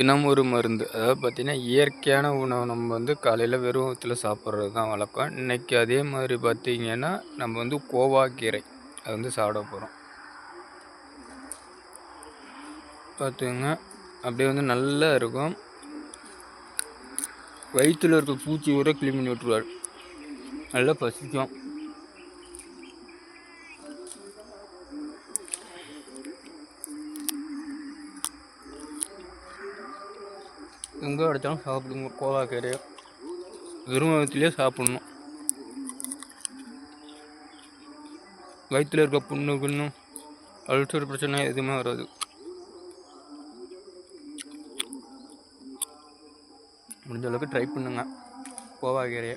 தினம் ஒரு மருந்து. அதாவது பார்த்திங்கன்னா இயற்கையான உணவு நம்ம வந்து காலையில் வெறும் வயித்துல சாப்பிட்றது தான் வழக்கம். இன்னைக்கு அதே மாதிரி பார்த்திங்கன்னா நம்ம வந்து கோவாக்கீரை அது வந்து சாப்பிட போகிறோம் பார்த்துங்க அப்படியே வந்து நல்லா இருக்கும். வயிற்றில் இருக்க பூச்சி கூட க்ளீன் பண்ணி விட்டுருவார். நல்லா பசிக்கும். எங்கே கிடைச்சாலும் சாப்பிடுங்க கோவாக்கீரை வெறும் வயிற்றுலேயே சாப்பிட்ணும். வயிற்றில் இருக்க புண்ணு கிண்ணு அல்சர் பிரச்சனை எதுவுமே வராது. முடிஞ்ச அளவுக்கு ட்ரை பண்ணுங்க கோவாக்கீரையை